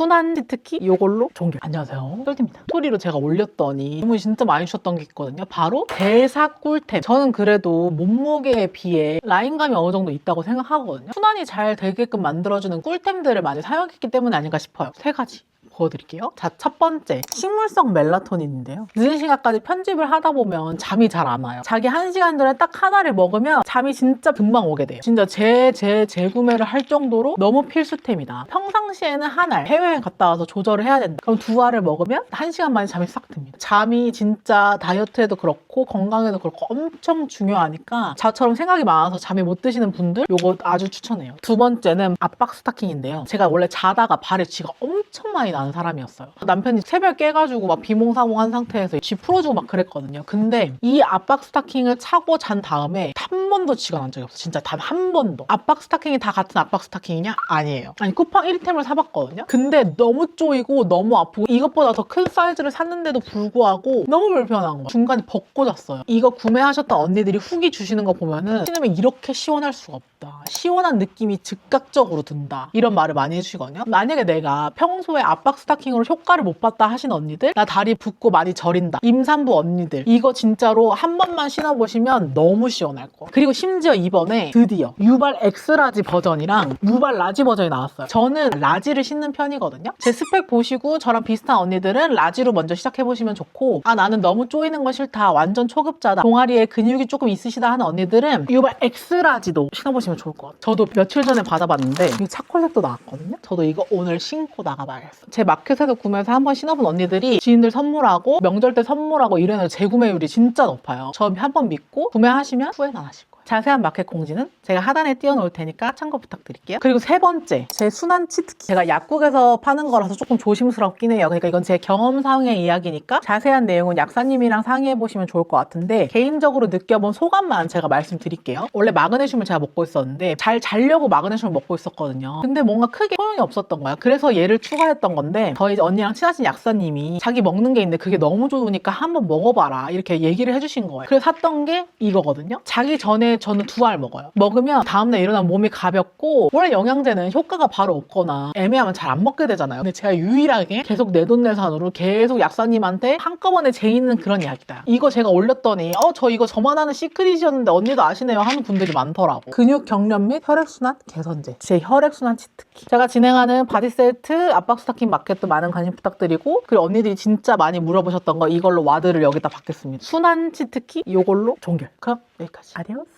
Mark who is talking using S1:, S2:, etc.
S1: 순한 치트키 이걸로 종결. 안녕하세요. 똘입니다 스토리로 제가 올렸더니 질문 진짜 많이 주셨던 게 있거든요. 바로 대사 꿀템. 저는 그래도 몸무게에 비해 라인감이 어느 정도 있다고 생각하거든요. 순환이 잘 되게끔 만들어주는 꿀템들을 많이 사용했기 때문에 아닌가 싶어요. 세 가지. 보여드릴게요. 자, 첫 번째. 식물성 멜라토닌인데요. 늦은 시간까지 편집을 하다 보면 잠이 잘 안 와요. 자기 한 시간 전에 딱 하나를 먹으면 잠이 진짜 금방 오게 돼요. 진짜 재, 재, 재구매를 할 정도로 너무 필수템이다. 평상시에는 한 알, 해외여행 갔다 와서 조절을 해야 된다. 그럼 두 알을 먹으면 한 시간 만에 잠이 싹 듭니다. 잠이 진짜 다이어트에도 그렇고 건강에도 그렇고 엄청 중요하니까 저처럼 생각이 많아서 잠이 못 드시는 분들 요거 아주 추천해요. 두 번째는 압박 스타킹인데요. 제가 원래 자다가 발에 쥐가 엄청 많이 나는 사람이었어요. 남편이 새벽 깨가지고 막 비몽사몽한 상태에서 쥐 풀어주고 막 그랬거든요. 근데 이 압박 스타킹을 차고 잔 다음에 한 번도 쥐가 난 적이 없어. 진짜 단 한 번도. 압박 스타킹이 다 같은 압박 스타킹이냐? 아니에요. 아니 쿠팡 1템을 사봤거든요. 근데 너무 쪼이고 너무 아프고 이것보다 더 큰 사이즈를 샀는데도 불구하고 너무 불편한 거야. 중간에 벗고 잤어요. 이거 구매하셨던 언니들이 후기 주시는 거 보면은 신으면 이렇게 시원할 수가 없다. 시원한 느낌이 즉각적으로 든다. 이런 말을 많이 해주시거든요. 만약에 내가 평소에 압박 스타킹으로 효과를 못 봤다 하신 언니들, 나 다리 붓고 많이 저린다. 임산부 언니들, 이거 진짜로 한 번만 신어보시면 너무 시원할 거. 그리고 심지어 이번에 드디어 유발 엑스라지 버전이랑 무발 라지 버전이 나왔어요. 저는 라지를 신는 편이거든요. 제 스펙 보시고 저랑 비슷한 언니들은 라지로 먼저 시작해보시면 좋고, 아, 나는 너무 쪼이는 거 싫다. 완전 초급자다. 동아리에 근육이 조금 있으시다 하는 언니들은 유발 엑스라지도 신어보시면 좋을 것 같아요. 저도 며칠 전에 받아봤는데, 이 차콜색도 나왔거든요. 저도 이거 오늘 신고 나가봐야겠어요. 제 마켓에서 구매해서 한번 신어본 언니들이 지인들 선물하고 명절 때 선물하고 이래서 재구매율이 진짜 높아요. 저 한 번 믿고 구매하시면 후회는 안 하실 거예요. 자세한 마켓 공지는 제가 하단에 띄워놓을 테니까 참고 부탁드릴게요. 그리고 세 번째, 제 순한 치트키. 제가 약국에서 파는 거라서 조금 조심스럽긴 해요. 그러니까 이건 제 경험상의 이야기니까 자세한 내용은 약사님이랑 상의해보시면 좋을 것 같은데 개인적으로 느껴본 소감만 제가 말씀드릴게요. 원래 마그네슘을 제가 먹고 있었는데 잘 자려고 마그네슘을 먹고 있었거든요. 근데 뭔가 크게 소용이 없었던 거야. 그래서 얘를 추가했던 건데 저희 언니랑 친하신 약사님이 자기 먹는 게 있는데 그게 너무 좋으니까 한번 먹어봐라 이렇게 얘기를 해주신 거예요. 그래서 샀던 게 이거거든요. 자기 전에 저는 두 알 먹어요. 먹으면 다음날 일어나면 몸이 가볍고 원래 영양제는 효과가 바로 없거나 애매하면 잘 안 먹게 되잖아요. 근데 제가 유일하게 계속 내돈내산으로 계속 약사님한테 한꺼번에 재있는 그런 이야기다. 이거 제가 올렸더니 어 저 이거 저만 아는 시크릿이었는데 언니도 아시네요 하는 분들이 많더라고. 근육 경련 및 혈액순환 개선제. 제 혈액순환 치트키. 제가 진행하는 바디 세트 압박 스타킹 마켓도 많은 관심 부탁드리고 그리고 언니들이 진짜 많이 물어보셨던 거 이걸로 와드를 여기다 받겠습니다. 순환 치트키 이걸로 종결. 그럼 여기까지. 아디오스.